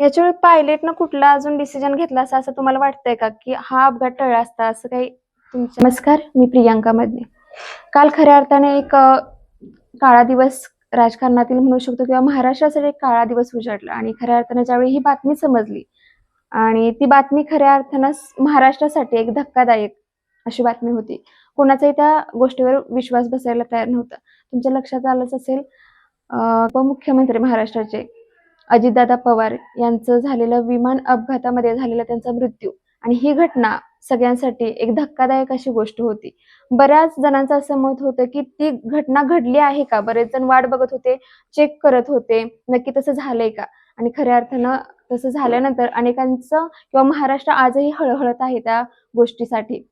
याच्यावेळी पायलटनं कुठला अजून डिसिजन घेतला असा असं तुम्हाला वाटतंय का? की हा अपघात टळला असता असं काही नमस्कार मी प्रियांका मदने. काल खऱ्या अर्थाने एक काळा दिवस राजकारणातील म्हणू शकतो किंवा महाराष्ट्रासाठी एक काळा दिवस उजाडला आणि खऱ्या अर्थाने ज्यावेळी ही बातमी समजली आणि ती बातमी खऱ्या अर्थानं महाराष्ट्रासाठी एक धक्कादायक अशी बातमी होती. कोणाचाही त्या गोष्टीवर विश्वास बसायला तयार नव्हता. तुमच्या लक्षात आलंच असेल उपमुख्यमंत्री महाराष्ट्राचे अजितदादा पवार यांचं झालेलं विमान अपघातामध्ये झालेला त्यांचा मृत्यू. आणि ही घटना सगळ्यांसाठी एक धक्कादायक अशी गोष्ट होती. बऱ्याच जणांचं असं मत होतं की ती घटना घडली आहे का? बरेच जण वाट बघत होते चेक करत होते नक्की तसं झालंय का? आणि खऱ्या अर्थानं तसं झाल्यानंतर अनेकांचं किंवा महाराष्ट्र आजही हळहळत आहे त्या गोष्टीसाठी.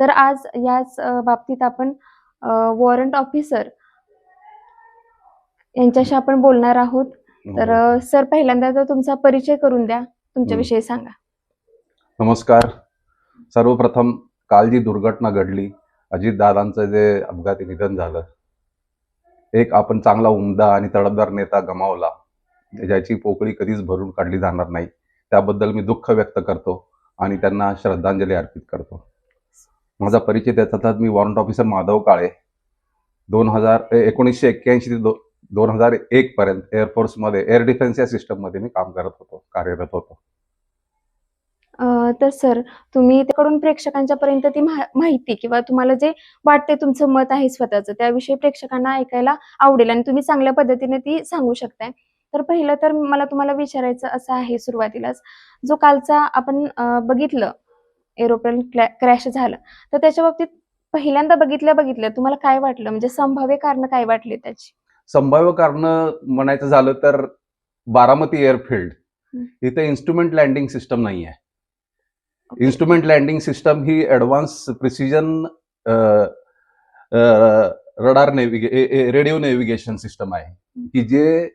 तर आज याच बाबतीत आपण वॉरंट ऑफिसर यांच्याशी आपण बोलणार आहोत. तर हो. अ, सर पहिल्यांदा तर तुमचा परिचय करून द्या. तुमच्याविषयी सांगा. नमस्कार. सर्वप्रथम काल जी दुर्घटना घडली. अजितदादांचं जे अपघाती निधन झालं. एक आपण चांगला उमदा आणि तडफदार नेता गमावला. ज्याची पोकळी कधीच भरून काढली जाणार नाही. त्याबद्दल मी दुःख व्यक्त करतो आणि त्यांना श्रद्धांजली अर्पित करतो. माझा परिचय त्याचा तर मी वॉरंट ऑफिसर माधव काळे. दोन हजार एकोणीसशे एक्क्याऐंशी ते दो दोन हजार एक पर्यंत एअरफोर्समध्ये एअर डिफेन्स या सिस्टममध्ये मी काम करत होतो कार्यरत होतो. तर सर तुम्ही त्याकडून प्रेक्षकांच्या पर्यंत ती माहिती किंवा तुम्हाला जे वाटते तुमचं मत आहे स्वतःचं त्याविषयी प्रेक्षकांना ऐकायला आवडेल आणि तुम्ही चांगल्या पद्धतीने ती सांगू शकताय. तर पहिलं तर मला तुम्हाला विचारायचं असं आहे सुरुवातीलाच जो कालचा आपण बघितलं एरोप्लेन क्रॅश झालं तर त्याच्या बाबतीत पहिल्यांदा बघितल्या बघितलं तुम्हाला काय वाटलं? म्हणजे संभाव्य कारण काय वाटले त्याची? संभाव्य कारण म्हणायचं झालं तर बारामती एअरफील्ड. इथे इन्स्ट्रुमेंट लँडिंग सिस्टम नाही आहे. इन्स्ट्रुमेंट लँडिंग सिस्टम ही ऍडव्हान्स प्रिसिजन रडार नेव्हिगे रेडिओ नेव्हिगेशन सिस्टम आहे. की जे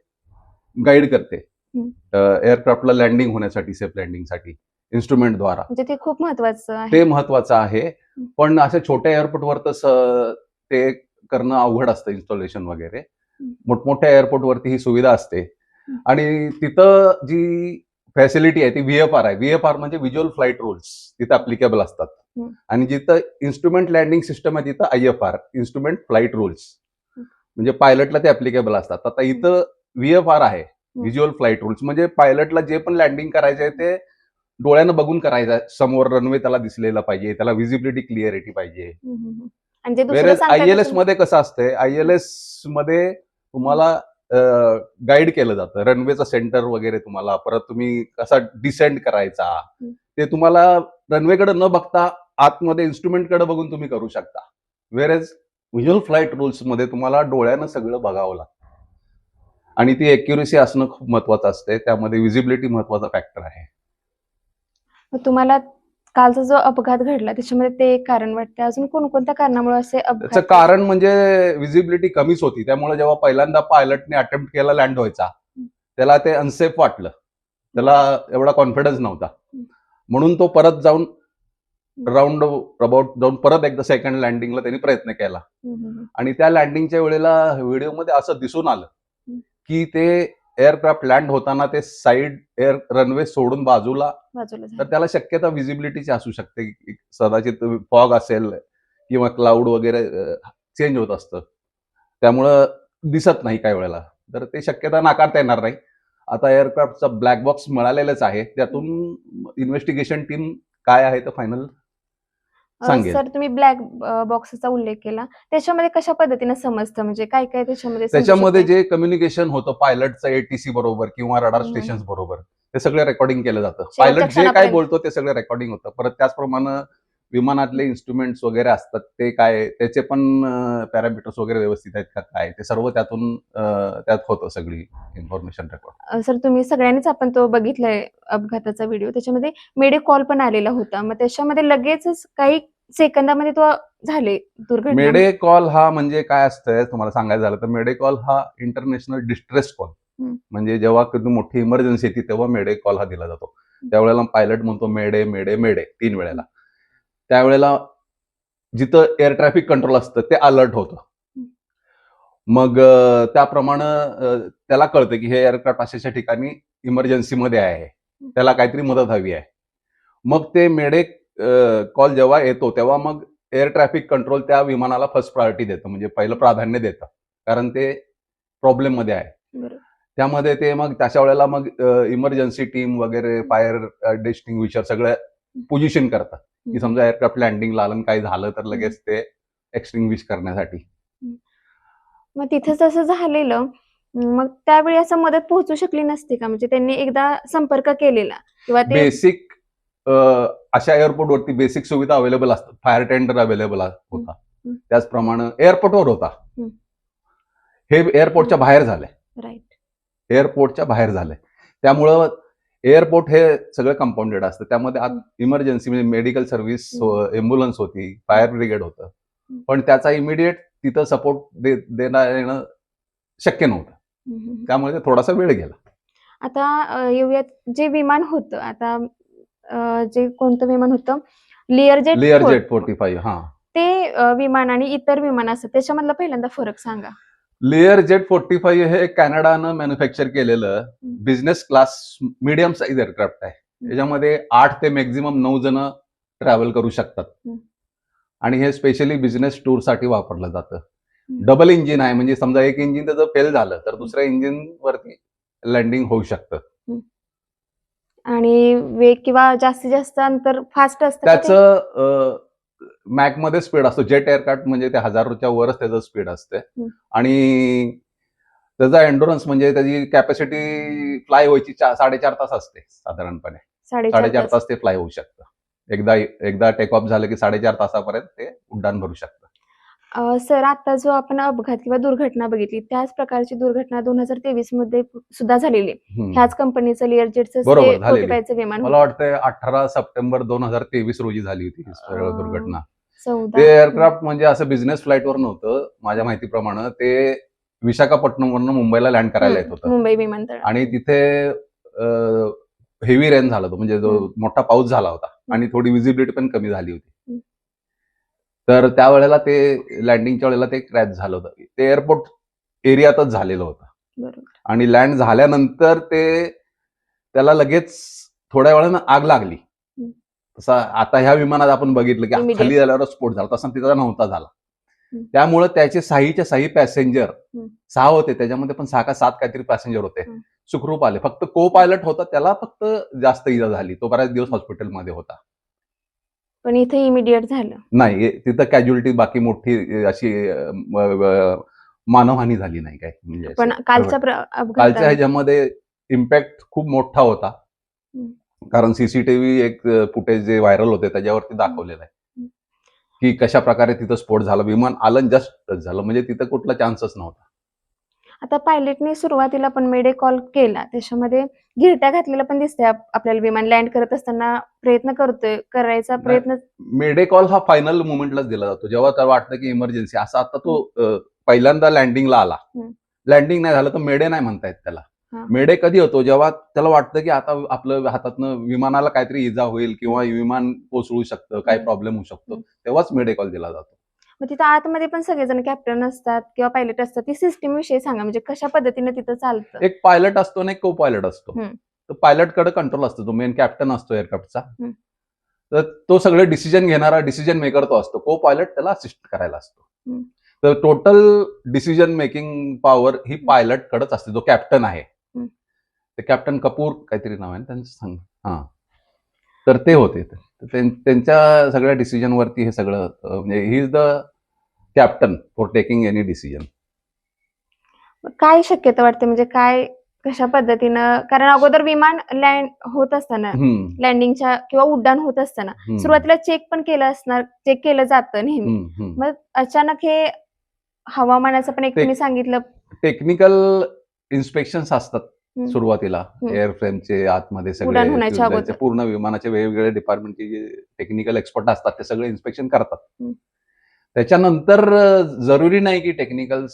गाईड करते. एअरक्राफ्टला लँडिंग होण्यासाठी सेफ लँडिंगसाठी इन्स्ट्रुमेंटद्वारा ते खूप महत्वाचं ते महत्वाचं आहे. पण अशा छोट्या एअरपोर्टवर तर ते करणं अवघड असतं इन्स्टॉलेशन वगैरे. मोठमोठ्या एअरपोर्टवरती ही सुविधा असते. आणि तिथं जी फॅसिलिटी आहे ती व्हीएफआर आहे. व्हीएफआर म्हणजे व्हिज्युअल फ्लाईट रूल्स तिथं अप्लिकेबल असतात. आणि जिथं इन्स्ट्रुमेंट लँडिंग सिस्टम आहे तिथं I F R instrument flight rules. म्हणजे पायलटला ते अप्लिकेबल असतात. आता इथं व्हीएफआर आहे व्हिज्युअल फ्लाईट रूल्स म्हणजे पायलटला जे पण लँडिंग करायचं आहे ते डोळ्यानं बघून करायचं आहे. समोर रनवे त्याला दिसलेला पाहिजे त्याला व्हिजिबिलिटी क्लिअरिटी पाहिजे. हम्म, हम्म, हम्म. आणि जे दुसरं वेरेज सांगताय आय एल एस तसं- मध्ये कसं असतंय? आय एल एसमध्ये तुम्हाला गाईड केलं जातं. रनवेचं सेंटर वगैरे तुम्हाला परत तुम्ही कसा डिसेंड करायचा. ते तुम्हाला रनवेकडे न बघता आतमध्ये इन्स्ट्रुमेंटकडे बघून तुम्ही करू शकता. वेरेज व्हिज्युअल फ्लाईट रूल्समध्ये तुम्हाला डोळ्यानं सगळं बघावं लागतं. आणि ती एक्युरेसी असणं खूप महत्वाचं असते त्यामध्ये विजिबिलिटी महत्त्वाचा फॅक्टर आहे. तुम्हाला कालचा जो अपघात घडला त्याच्यामध्ये ते एक कारण वाटते अजून कोणकोणत्या कारणामुळे असे त्याचं अपघात कारण म्हणजे विजिबिलिटी कमीच होती. त्यामुळे जेव्हा पहिल्यांदा पायलटने अटेम्प्ट केला लँड व्हायचा त्याला ते अनसेफ वाटलं. त्याला एवढा कॉन्फिडन्स नव्हता. म्हणून तो परत जाऊन राऊंड अबाउट जाऊन परत एकदा सेकंड लँडिंगला त्यांनी प्रयत्न केला. हम्म, हम्म, हम्म. आणि त्या लँडिंगच्या वेळेला व्हिडिओमध्ये असं दिसून आलं. की ते एअरक्राफ्ट लँड होताना ते साईड एअर रनवे सोडून बाजूला तर. त्याला शक्यता विजिबिलिटीची असू शकते. कदाचित फॉग असेल किंवा क्लाउड वगैरे चेंज होत असतं. त्यामुळं दिसत नाही काही वेळेला. तर ते शक्यता नाकारता येणार नाही. आता एअरक्राफ्टचा ब्लॅक बॉक्स मिळालेलाच आहे. त्यातून इन्व्हेस्टिगेशन टीम काय आहे तर फायनल सांगेल. सर तुम्ही ब्लॅक बॉक्सचा उल्लेख केला त्याच्यामध्ये कशा पद्धतीने समजतं म्हणजे काय काय त्याच्यामध्ये समजू त्याच्यामध्ये शकते? जे कम्युनिकेशन होतं पायलटचं एटीसी बरोबर किंवा रडार हम्म. स्टेशन बरोबर ते सगळं रेकॉर्डिंग केलं जातं शेवटच्या पायलट जे काय क्षणापर्यंत. बोलतो ते सगळं रेकॉर्डिंग होतं परत त्याचप्रमाणे विमानातले इन्स्ट्रुमेंट्स वगैरे असतात ते काय त्याचे पण पॅरामीटर्स वगैरे व्यवस्थित आहेत का? काय ते सर्व त्यातून त्यात होतं सगळी इन्फॉर्मेशन रेकॉर्ड सर तुम्ही सगळ्यांनीच आपण तो बघितलाय अपघाताचा व्हिडिओ त्याच्यामध्ये मेडे कॉल पण आलेला होता. मग त्याच्यामध्ये लगेचच काही सेकंदामध्ये तो झाले दुर्घटना. मेडे कॉल हा म्हणजे काय असतंय? तुम्हाला सांगायचं झालं तर मेडे कॉल हा इंटरनॅशनल डिस्ट्रेस कॉल. म्हणजे जेव्हा कधी मोठी इमर्जन्सी येते तेव्हा मेडे कॉल हा दिला जातो. त्यावेळेला पायलट म्हणतो मेडे मेडे मेडे. तीन वेळेला. त्यावेळेला जिथं एअर ट्रॅफिक कंट्रोल असतं ते अलर्ट होतं. मग त्याप्रमाणे त्याला कळतं की हे एअरक्राफ्ट अशाच्या ठिकाणी इमर्जन्सीमध्ये आहे. त्याला काहीतरी मदत हवी आहे. मग ते मेडे कॉल जेव्हा येतो तेव्हा मग एअर ट्रॅफिक कंट्रोल त्या विमानाला फर्स्ट प्रायोरिटी देतं म्हणजे पहिलं प्राधान्य देतं. कारण ते प्रॉब्लेममध्ये आहे. त्यामध्ये ते मग त्याच्या वेळेला मग इमर्जन्सी टीम वगैरे फायर डिस्टिंग्विशर सगळं पोझिशन करतात की समजा एअरक्राफ्ट लँडिंगला आलं आणि काही झालं तर लगेच ते एक्सटिंग्विश करण्यासाठी. मग तिथेच असं झालेलं मग त्यावेळी असं मदत पोहोचू शकली नसते का? म्हणजे त्यांनी एकदा संपर्क केलेला किंवा ते बेसिक अशा एअरपोर्ट वरती बेसिक सुविधा अवेलेबल असतात. फायर टेंडर अवेलेबल होता. त्याचप्रमाणे एअरपोर्टवर होता. हे एअरपोर्टच्या बाहेर झालंय. राईट एअरपोर्टच्या बाहेर झालंय. त्यामुळं एअरपोर्ट हे सगळं कंपाऊंडेड असतं. त्यामध्ये आत इमर्जन्सी म्हणजे मेडिकल सर्व्हिस एम्ब्युलन्स होती फायर ब्रिगेड होतं. पण त्याचा इमिडिएट तिथं सपोर्ट देणं येणं शक्य नव्हतं. त्यामुळे ते थोडासा वेळ गेला. आता येऊयात जे विमान होतं आता जे कोणतं विमान होतं Lear jet Lear jet forty five हा. ते विमान आणि इतर विमान असतं त्याच्यामधला पहिल्यांदा फरक सांगा. लेअर जेट फोर्टी फाईव्ह हे कॅनडानं मॅन्युफॅक्चर केलेलं business class medium size aircraft आहे. त्याच्यामध्ये आठ ते मॅक्झिमम नऊ जण ट्रॅव्हल करू शकतात. आणि हे स्पेशली बिझनेस टूरसाठी वापरलं जातं. डबल इंजिन आहे म्हणजे समजा एक इंजिन त्याचं फेल झालं तर दुसऱ्या इंजिन वरती लँडिंग होऊ शकतं. आणि वेग किंवा जास्तीत जास्त अंतर फास्ट असतं? त्याचं मॅकमध्ये स्पीड असतो. जेट एअरक्राफ्ट म्हणजे ते हजारोच्या वरच त्याचं स्पीड असते. आणि त्याचा एन्डुरन्स म्हणजे त्याची कॅपॅसिटी फ्लाय व्हायची साडेचार तास असते साधारणपणे. साडेचार तास. ते फ्लाय होऊ शकतं. एकदा एकदा टेक ऑफ झालं की साडेचार तासापर्यंत ते उड्डाण भरू शकतं. अं, सर आता जो आपण अपघात किंवा दुर्घटना बघितली त्याच प्रकारची दुर्घटना दोन हजार तेवीसमध्ये सुद्धा झालेली आहे. ह्याच कंपनीचं बरोबर, ते झालेली. 45 चं विमान मला वाटतं अठरा सप्टेंबर दोन हजार तेवीस रोजी झाली होती ही अं, दुर्घटना ते एअरक्राफ्ट म्हणजे असं बिझनेस फ्लाईटवर नव्हतं माझ्या माहितीप्रमाणे ते विशाखापट्टणमवरून मुंबईला लँड करायला येत होतं मुंबई विमानतळ आणि तिथे हेवी रेन झाला होता म्हणजे जो. मोठा पाऊस झाला होता आणि थोडी विजिबिलिटी पण कमी झाली होती. तर त्यावेळेला ते लँडिंगच्या वेळेला ते क्रॅश झालं होतं. ते एअरपोर्ट एरियातच झालेलं होतं. आणि लँड झाल्यानंतर ते त्याला लगेच थोड्या वेळानं आग लागली. तसा आता ह्या विमानात आपण बघितलं की. खाली झाल्यावर स्फोट झाला. तसा तिथं नव्हता झाला. त्यामुळं त्याचे साहीच्या साही पॅसेंजर. सहा होते. त्याच्यामध्ये पण सहा का सात काहीतरी पॅसेंजर होते. सुखरूप आले. फक्त को पायलट होता त्याला फक्त जास्त इजा झाली. तो बऱ्याच दिवस हॉस्पिटलमध्ये होता. पण इथे इमिडिएट झालं. नाही तिथं कॅज्युअलिटी बाकी मोठी अशी मानवहानी झाली नाही काय म्हणजे पण असं. कालच्या ह्याच्यामध्ये इम्पॅक्ट खूप मोठा होता. कारण सीसीटीव्ही एक फुटेज जे व्हायरल होते त्याच्यावरती दाखवलेलं आहे. की कशा प्रकारे तिथं स्फोट झाला. विमान आलं जस्ट झालं. म्हणजे तिथं कुठला चान्सच नव्हता. आता पायलटने सुरुवातीला पण मेडे कॉल केला. त्याच्यामध्ये गिरट्या घातलेला पण दिसतंय. आप- आपल्याला विमान लँड करत असताना प्रयत्न करतोय. करायचा प्रयत्न मेडे कॉल हा फायनल मुवमेंटलाच दिला जातो. जेव्हा त्याला वाटतं की इमर्जन्सी असा आता तो पहिल्यांदा लँडिंगला आला. लँडिंग नाही झालं तर मेडे नाही म्हणतायत त्याला. मेडे कधी होतो? जेव्हा त्याला वाटतं की आता आपलं हातातनं विमानाला काहीतरी इजा होईल किंवा विमान कोसळू शकतं काही. प्रॉब्लेम होऊ शकतो. तेव्हाच मेडे कॉल दिला जातो. मग तिथं आतमध्ये पण सगळेजण कॅप्टन असतात किंवा पायलट असतात. ती सिस्टीम विषयी सांगा म्हणजे कशा पद्धतीने तिथं चालतं? एक पायलट असतो आणि एक को पायलट असतो. हम्म. तर पायलटकडे कंट्रोल असतो. तो मेन कॅप्टन असतो एअरक्राफ्टचा हम्म. तर तो सगळे डिसिजन घेणारा डिसिजन मेकर तो असतो. को पायलट त्याला असिस्ट करायला असतो. हम्म. तर टोटल डिसिजन मेकिंग पॉवर ही पायलट कडेच असते. जो कॅप्टन आहे. हम्म. ते कॅप्टन कपूर काहीतरी नाव आहे ना त्यांचं सांग. हा. तर ते होते तर त्यांच्या सगळ्या डिसिजन वरती हे सगळं म्हणजे he is the captain for taking any decision काय शक्यता वाटते? म्हणजे काय कशा पद्धतीनं? कारण अगोदर विमान लँड होत असताना लँडिंगच्या किंवा उड्डाण होत असताना सुरुवातीला चेक पण केलं असणार चेक केलं जातं नेहमी. मग अचानक हे हवामानाचं पण एक तुम्ही सांगितलं. टेक्निकल इन्स्पेक्शन असतात. सुरुवातीला. एअरफ्रेमचे आतमध्ये सगळे पूर्ण विमानाचे वेगवेगळे डिपार्टमेंटचे जे टेक्निकल एक्सपर्ट असतात ते सगळे इन्स्पेक्शन करतात. त्याच्यानंतर जरुरी नाही की टेक्निकल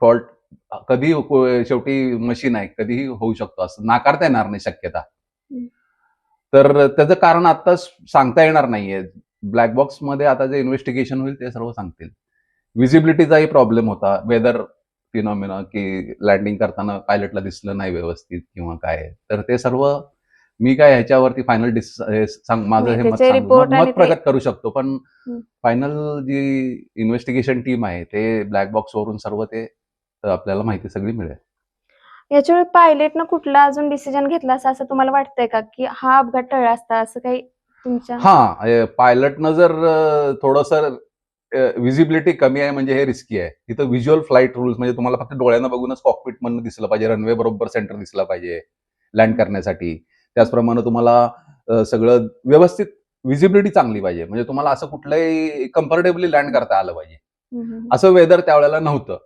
फॉल्ट कधी शेवटी मशीन आहे कधीही होऊ शकतो असं. नाकारता येणार नाही शक्यता. तर त्याचं कारण आता सांगता येणार नाहीये. ब्लॅक बॉक्समध्ये आता जे इन्व्हेस्टिगेशन होईल ते सर्व सांगतील. विजिबिलिटीचाही प्रॉब्लेम होता. वेदर फिनॉमिना की लँडिंग करताना पायलटला दिसलं नाही व्यवस्थित किंवा काय. तर ते सर्व मी काय ह्याच्यावरती फायनल सांग माझं हे मत सांगू- मत प्रगत करू शकतो पण. फायनल जी इन्व्हेस्टिगेशन टीम आहे ते ब्लॅक बॉक्स वरून सर्व ते आपल्याला माहिती सगळी मिळेल. याच्यावर पायलटनं कुठला अजून डिसिजन घेतला असं असं तुम्हाला वाटतंय का? की हा अपघात टळला असता असं काही हा पायलटनं जर थोडस विजिबिलिटी कमी आहे म्हणजे हे रिस्की आहे. तिथं व्हिज्युअल फ्लाईट रुल्स म्हणजे तुम्हाला फक्त डोळ्यानं बघूनच कॉकपिट मधनं दिसलं पाहिजे रनवे बरोबर सेंटर दिसला पाहिजे लँड करण्यासाठी. त्याचप्रमाणे तुम्हाला सगळं व्यवस्थित विजिबिलिटी चांगली पाहिजे. म्हणजे तुम्हाला असं कुठलंही कम्फर्टेबली लँड करता आलं पाहिजे. असं वेदर त्यावेळेला नव्हतं.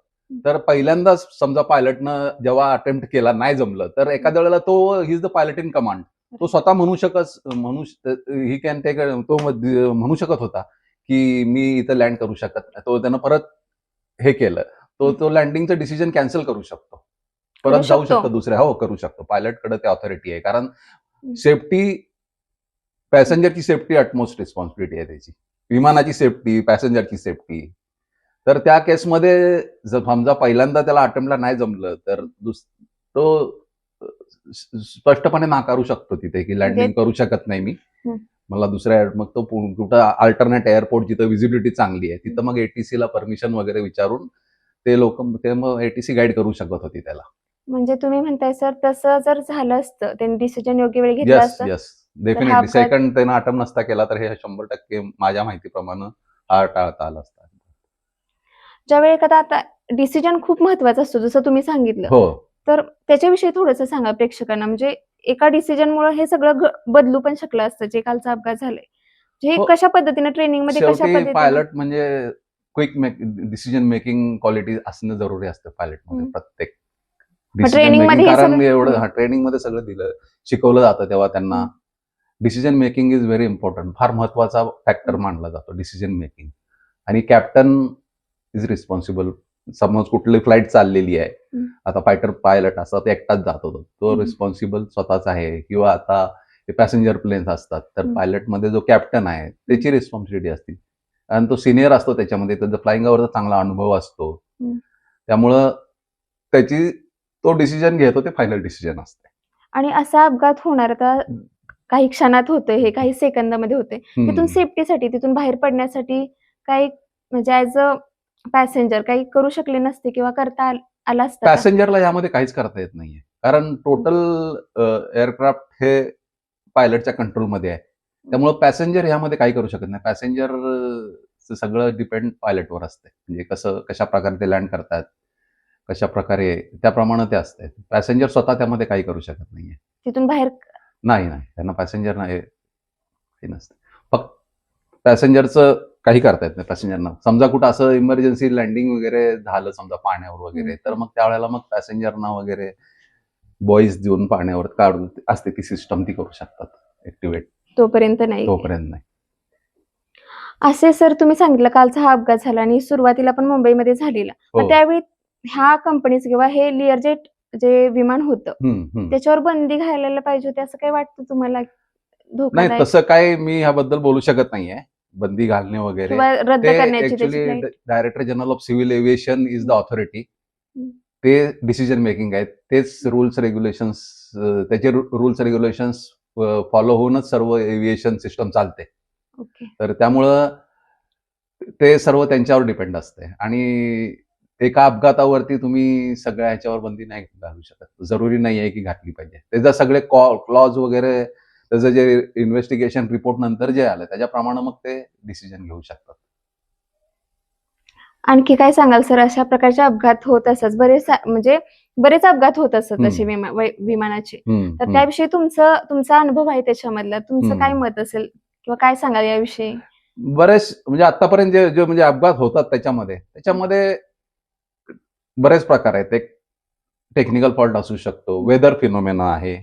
तर पहिल्यांदाच समजा पायलटनं जेव्हा अटेम्प्ट केला नाही जमलं तर एखाद्या वेळेला तो he is the pilot in command तो स्वतः म्हणू शकत म्हणू ही कॅन टेक तो म्हणू शकत होता. की मी इथं लँड करू शकत नाही. तो त्यानं परत हे केलं. तो तो लँडिंगचं डिसिजन कॅन्सल करू शकतो. परत जाऊ शकतो? दुसऱ्या. हो करू शकतो. पायलटकडे ते ऑथॉरिटी आहे. कारण. सेफ्टी पॅसेंजरची सेफ्टी अटमोस्ट रिस्पॉन्सिबिलिटी आहे त्याची. विमानाची सेफ्टी पॅसेंजरची सेफ्टी तर त्या केसमध्ये जर समजा पहिल्यांदा त्याला अटेम्प्टला नाही जमलं तर दुस तो स्पष्टपणे नाकारू शकतो तिथे की लँडिंग करू शकत नाही मी. मला दुसऱ्या मग तो कुठं अल्टरनेट एअरपोर्ट जिथं विजिबिलिटी चांगली आहे तिथं मग एटीसी ला परमिशन वगैरे विचारून ते लोक ते मग एटीसी गाईड करू शकत होती त्याला. म्हणजे तुम्ही म्हणताय सर तसं जर झालं असतं त्यांनी डिसिजन योग्य वेळी घेतलं असतं येस डेफिनेटली सेकंड त्यानं अटेम्प्ट नसता केला तर हे शंभर टक्के माझ्या माहितीप्रमाणे हा टाळता आला असता. ज्यावेळी एखादा आता डिसिजन खूप महत्त्वाचा असतो जसं तुम्ही सांगितलं. हो. तर त्याच्याविषयी थोडंसं सांगा प्रेक्षकांना म्हणजे एका डिसिजन मुळे हे सगळं बदलू पण शकलं असतं जे कालचा अपघात झालाय म्हणजे हे हो. कशा पद्धतीने ट्रेनिंगमध्ये कशा शेवटी पद्धतीने पायलट म्हणजे क्विक डिसिजन मेकिंग क्वालिटी असणं जरुरी असतं पायलटमध्ये. प्रत्येक making, मध्ये कारण एवढं ट्रेनिंगमध्ये सगळं दिलं शिकवलं जातं तेव्हा त्यांना. Decision making is very important फार महत्त्वाचा फॅक्टर. मानला जातो डिसिजन मेकिंग आणि कॅप्टन इज रिस्पॉन्सिबल समज कुठली फ्लाईट चाललेली आहे. आता फायटर पायलट असतात एकटाच जात होतो. तो. रिस्पॉन्सिबल स्वतःच आहे. किंवा आता पॅसेंजर प्लेन्स असतात. तर हम्म. पायलटमध्ये जो कॅप्टन आहे त्याची रिस्पॉन्सिबिलिटी असते. आणि तो सिनियर असतो त्याच्यामध्ये. त्याचा फ्लाइंगवरचा चांगला अनुभव असतो. त्यामुळं त्याची तो डिसिजन घेतो ते फायनल डिसिजन असते. आणि असा अपघात होणार आता काही क्षणात होतोय हे काही सेकंदामध्ये होते तिथून. सेफ्टीसाठी तिथून बाहेर पडण्यासाठी काही म्हणजे ऍज अ पॅसेंजर काही करू शकले नसते किंवा करता आल- असता का? पॅसेंजरला यामध्ये काहीच करता येत नाहीये. कारण टोटल एअरक्राफ्ट हे पायलटच्या कंट्रोलमध्ये आहे. त्यामुळे पॅसेंजर ह्यामध्ये काही करू शकत नाही. पॅसेंजर सगळं डिपेंड पायलटवर असते. म्हणजे कसं कशा प्रकारे ते लँड करतात कशा प्रकारे त्याप्रमाणे ते असते. पॅसेंजर स्वतः त्यामध्ये काही करू शकत नाहीये. तिथून बाहेर नाही नाही. त्यांना पॅसेंजर नाही हे नसतं. फक्त पॅसेंजरचं काही करता येत नाही पॅसेंजरना. समजा कुठं असं इमर्जन्सी लँडिंग वगैरे झालं समजा पाण्यावर वगैरे. तर मग त्यावेळेला मग पॅसेंजरना वगैरे बॉईज देऊन पाण्यावर काढून असते ती सिस्टम ती करू शकतात. ऍक्टिव्हेट तोपर्यंत नाही. तोपर्यंत नाही. असे सर तुम्ही सांगितलं कालचा हा अपघात झाला आणि सुरुवातीला पण मुंबईमध्ये झालेला. हो. मग त्यावेळी ह्या कंपनीचं किंवा हे लिअरजेट जे विमान होतं हम्म, हम्म. त्याच्यावर बंदी घालायला पाहिजे होती असं काही वाटतं तुम्हाला? नाही धोकादायक तसं काय मी ह्याबद्दल बोलू शकत नाहीये. बंदी घालणे वगैरे. रद्द करण्याची? Director general of civil aviation is the authority. ते डिसिजन मेकिंग आहेत. तेच रुल्स रेग्युलेशन्स त्याचे रुल्स रेग्युलेशन्स फॉलो होऊनच सर्व एव्हिएशन सिस्टम चालते. तर त्यामुळं ते सर्व त्यांच्यावर डिपेंड असते. आणि एका अपघातावरती तुम्ही सगळ्या ह्याच्यावर बंदी नाही घालू शकत. जरुरी नाही आहे की घातली पाहिजे. त्याचा सगळे क्लॉज वगैरे त्याचं जे इन्व्हेस्टिगेशन रिपोर्ट नंतर जे आलं त्याच्याप्रमाणे मग ते डिसिजन घेऊ शकतात. आणखी काय सांगाल सर? अशा प्रकारचे अपघात होत असत बरेच म्हणजे बरेच अपघात होत असत असे विमानाचे. तर. त्याविषयी तुमचं तुमचा अनुभव आहे त्याच्यामधला. तुमचं. काय मत असेल किंवा काय सांगाल याविषयी? बरेच म्हणजे आतापर्यंत जे जे म्हणजे अपघात होतात त्याच्यामध्ये त्याच्यामध्ये बरेच प्रकार आहेत. एक टेक्निकल फॉल्ट असू शकतो वेदर फिनोमेना आहे.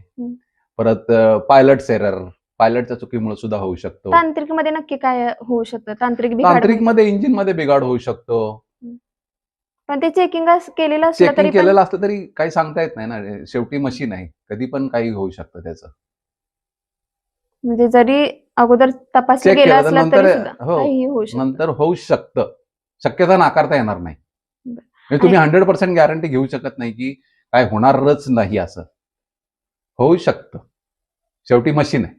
परत पायलट एरर पायलटच्या चुकीमुळे सुद्धा होऊ शकतो. तांत्रिकमध्ये नक्की काय होऊ शकतं? तांत्रिक बिघाड तांत्रिक? मध्ये इंजिनमध्ये बिघाड होऊ शकतो. पण ते चेकिंग केलेलं असलं चेकिंग तरी केलेलं असलं तरी काही सांगता येत नाही ना. शेवटी मशीन आहे. कधी पण काही होऊ शकतं त्याचं. म्हणजे जरी अगोदर तपासलं Check गेलं केलं तर असलं नंतर- तरी सुद्धा हो. काहीही होऊ शकतं. नंतर होऊ शकतं. शक्यता नाकारता येणार नाही. म्हणजे तुम्ही हंड्रेड पर्सेंट गॅरंटी घेऊ शकत नाही की काय होणारच नाही असं. होऊ शकतं. शेवटी मशीन आहे.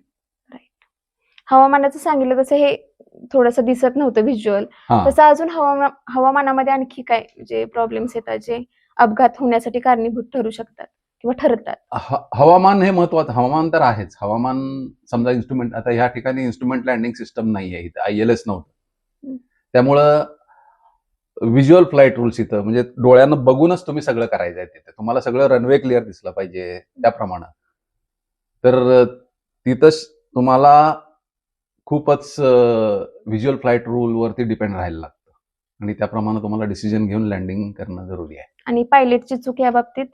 हवामानाचं सांगितलं तसं हे थोडंसं दिसत नव्हतं व्हिज्युअल तसं अजून हवामा हवामानामध्ये आणखी काय जे प्रॉब्लेम्स येतात जे अपघात होण्यासाठी कारणीभूत ठरू शकतात किंवा ठरतात? हवामान हे महत्वाचं हवामान तर आहेच. हवामान समजा इन्स्ट्रुमेंट आता ह्या ठिकाणी इन्स्ट्रुमेंट लँडिंग सिस्टम नाही आहे इथं आय एल एस नव्हतं. त्यामुळं व्हिज्युअल फ्लाईट रूल्स इथं म्हणजे डोळ्यानं बघूनच तुम्ही सगळं करायचं आहे तिथे. तुम्हाला सगळं रनवे क्लिअर दिसलं पाहिजे त्याप्रमाणे. तर तिथं तुम्हाला खूपच व्हिज्युअल फ्लाईट रूल वरती डिपेंड राहायला लागतं आणि त्याप्रमाणे तुम्हाला डिसिजन घेऊन लँडिंग करणं जरुरी आहे आणि पायलटची चूक या बाबतीत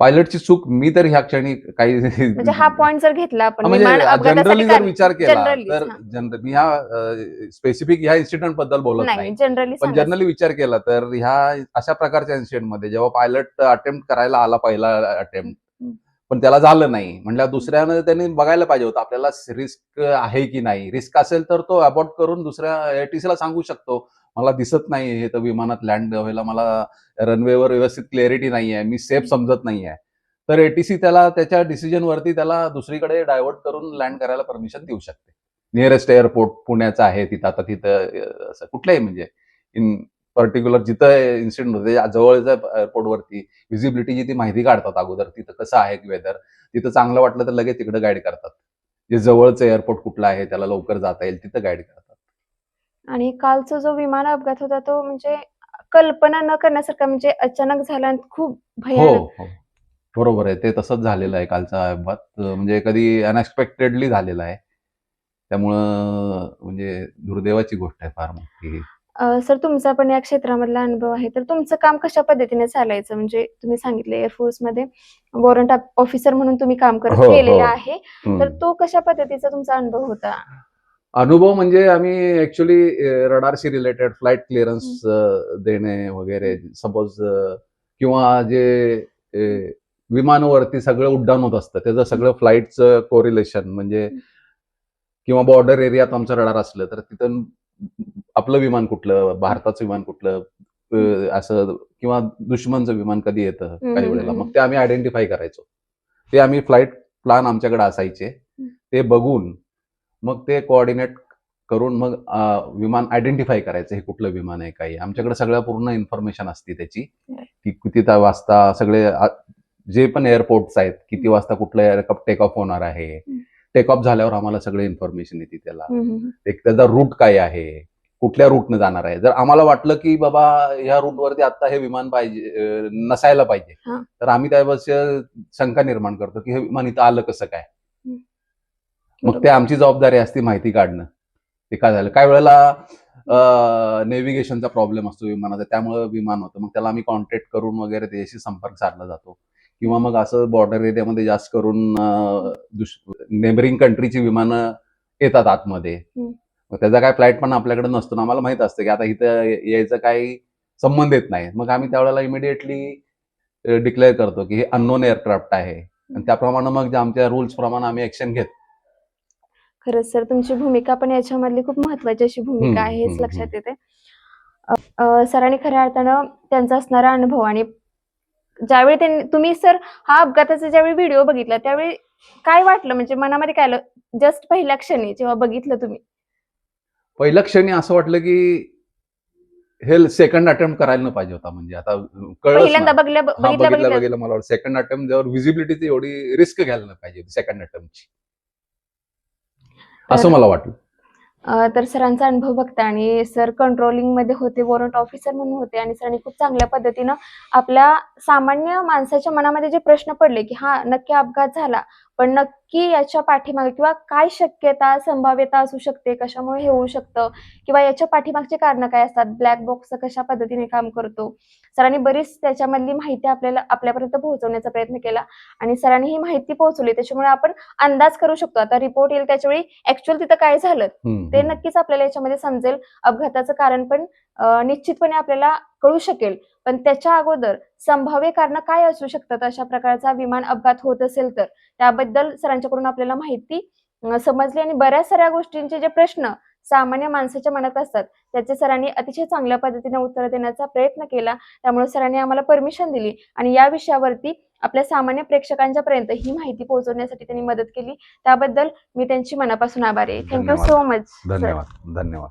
पायलटची चूक मी तर ह्या क्षणी काही म्हणजे हा पॉइंट जर घेतला आपण हा, म्हणजे जनरली जर विचार केला तर. जनरल मी ह्या स्पेसिफिक ह्या इन्सिडेंटबद्दल बोलत नाही जनरली पण जनरली विचार केला तर ह्या अशा प्रकारच्या इन्सिडेंटमध्ये जेव्हा पायलट अटेम्प्ट करायला आला पहिला अटेम्प्ट. पण त्याला झालं नाही. म्हणल्या दुसऱ्यानं त्यांनी बघायला पाहिजे होतं आपल्याला रिस्क आहे की नाही. रिस्क असेल तर तो अबॉर्ट करून दुसऱ्या एटीसीला ला सांगू शकतो. मला दिसत नाही हे तर विमानात लँड व्हायला मला रनवेवर व्यवस्थित क्लॅरिटी नाही आहे मी सेफ समजत नाही आहे तर एटीसी त्याला त्याच्या डिसिजन वरती त्याला दुसरीकडे डायव्हर्ट करून लँड करायला परमिशन देऊ शकते. नियरेस्ट एअरपोर्ट पुण्याचा आहे तिथं आता तिथं असं कुठलंही म्हणजे इन पर्टिक्युलर जिथं इन्सिडेंट होते जवळच्या एअरपोर्टवरती व्हिजिबिलिटीची ती माहिती काढतात अगोदर तिथं कसं आहे वेदर तिथं चांगलं वाटलं तर लगेच तिकडे गाईड करतात. जे जवळचं एअरपोर्ट कुठलं आहे त्याला लवकर जाता येईल तिथं गाईड करतात. आणि कालचा जो विमान अपघात होता तो म्हणजे कल्पना न करण्यासारखा म्हणजे अचानक झाला खूप हो भयानक. हो. बरोबर आहे ते तसंच झालेलं आहे कालचा अपघात. म्हणजे कधी अनएक्सपेक्टेडली झालेला आहे. त्यामुळं म्हणजे दुर्दैवाची गोष्ट आहे फार मोठी सर तुमचा पण या क्षेत्रामधला अनुभव आहे. तर तुमचं काम कशा पद्धतीने चालायचं? म्हणजे तुम्ही सांगितलं एअरफोर्समध्ये वॉरंट ऑफिसर म्हणून तुम्ही काम करत हो, हो. केलेलं आहे. हम्म. तर तो कशा पद्धतीचा तुमचा अनुभव होता? अनुभव म्हणजे आम्ही ऍक्च्युली रडारशी रिलेटेड फ्लाईट क्लिअरन्स देणे वगैरे सपोज किंवा जे अ, विमानावरती सगळं उड्डाण होत असतं. त्याचं सगळं फ्लाईटचं कोरिलेशन म्हणजे किंवा बॉर्डर एरियात आमचं रडार असलं तर तिथं आपलं विमान कुठलं भारताचं विमान कुठलं असं किंवा दुश्मनचं विमान कधी येतं काही वेळेला. मग ते आम्ही आयडेंटिफाय करायचो. ते आम्ही फ्लाईट प्लान आमच्याकडे असायचे. ते बघून मग ते कोऑर्डिनेट करून मग विमान आयडेंटिफाय करायचं हे कुठलं विमान आहे काही. आमच्याकडे सगळं पूर्ण इन्फॉर्मेशन असते त्याची. की किती वाजता सगळे जे पण एअरपोर्ट्स आहेत किती वाजता कुठलं एअरक्राफ्ट टेक ऑफ होणार आहे. टेक ऑफ झाल्यावर आम्हाला सगळे इन्फॉर्मेशन येते त्याला. एक त्याचा रूट काय आहे? कुठल्या रूटने जाणार आहे? जर आम्हाला वाटलं की बाबा ह्या रूटवरती आता हे विमान पाहिजे नसायला पाहिजे. तर आम्ही त्याबद्दल शंका निर्माण करतो की हे विमान इथं आलं कसं काय? मग ते. आमची जबाबदारी असते माहिती काढणं. ते काय झालं? काय वेळेला नेव्हिगेशनचा प्रॉब्लेम असतो विमानाचा त्यामुळे विमान होतं. मग त्याला आम्ही कॉन्टॅक्ट करून वगैरे त्याच्याशी संपर्क साधला जातो. किंवा मग असं बॉर्डर एरियामध्ये जास्त करून नेबरिंग कंट्रीची विमानं येतात आतमध्ये. मग त्याचा काय फ्लाईट पण आपल्याकडे नसतो ना. आम्हाला माहीत असतं की आता इथं यायचं काही संबंध येत नाही. मग आम्ही त्यावेळेला इमिडिएटली डिक्लेअर करतो की हे अननोन एअरक्राफ्ट आहे. आणि त्याप्रमाणे मग आमच्या रुल्स प्रमाणे आम्ही ऍक्शन घेतो. खरंच सर तुमची भूमिका पण याच्यामधली खूप महत्वाची अशी भूमिका आहे हेच लक्षात येते. सरांनी खऱ्या अर्थानं त्यांचा असणारा अनुभव आणि ज्यावेळी तुम्ही सर हा अपघाताचा ज्यावेळी व्हिडिओ बघितला त्यावेळी काय वाटलं? म्हणजे मनामध्ये काय आलं? जस्ट पहिल्या क्षणी जेव्हा बघितलं तुम्ही. पहिल्या क्षणी असं वाटलं की हे सेकंड अटेम्प्ट करायला न पाहिजे होता. म्हणजे आता कळलं पहिल्यांदा बघल्या हा बघितल्या बघितलं बघितलं मला वाटतं सेकंड अटेम्प्ट ज्यावर विजिबिलिटीची एवढी रिस्क घ्यायला नाही पाहिजे सेकंड अटेम्प्टची असं तर- मला वाटलं. अ, तर सरांचा अनुभव बघता आणि सर कंट्रोलिंगमध्ये होते वॉरंट ऑफिसर म्हणून होते आणि सरांनी खूप चांगल्या पद्धतीनं आपल्या सामान्य माणसाच्या मनामध्ये जे प्रश्न पडले की हा नक्की अपघात झाला. पण नक्की याच्या पाठीमागे किंवा काय शक्यता संभाव्यता असू शकते कशामुळे हे होऊ शकतं? किंवा याच्या पाठीमागचे कारण काय असतात? ब्लॅक बॉक्स कशा पद्धतीने काम करतो? सरांनी बरीच त्याच्यामधली माहिती आपल्याला आपल्यापर्यंत पोहोचवण्याचा प्रयत्न केला आणि सरांनी ही माहिती पोहोचवली. त्याच्यामुळे आपण अंदाज करू शकतो. आता रिपोर्ट येईल त्याच्यावेळी ऍक्च्युअल तिथं काय झालं? ते. नक्कीच आपल्याला याच्यामध्ये समजेल. अपघाताचं कारण पण निश्चितपणे आपल्याला कळू शकेल. पण त्याच्या अगोदर संभाव्य कारण काय असू शकतात अशा प्रकारचा विमान अपघात होत असेल तर? त्याबद्दल सरांच्याकडून आपल्याला माहिती समजली आणि बऱ्याच साऱ्या गोष्टींचे जे प्रश्न सामान्य माणसाच्या मनात असतात त्याचे सरांनी अतिशय चांगल्या पद्धतीने उत्तर देण्याचा प्रयत्न केला. त्यामुळे सरांनी आम्हाला परमिशन दिली आणि या विषयावरती आपल्या सामान्य प्रेक्षकांच्या पर्यंत ही माहिती पोहोचवण्यासाठी त्यांनी मदत केली. त्याबद्दल मी त्यांची मनापासून आभारी आहे. थँक्यू. सो मच धन्यवाद. धन्यवाद.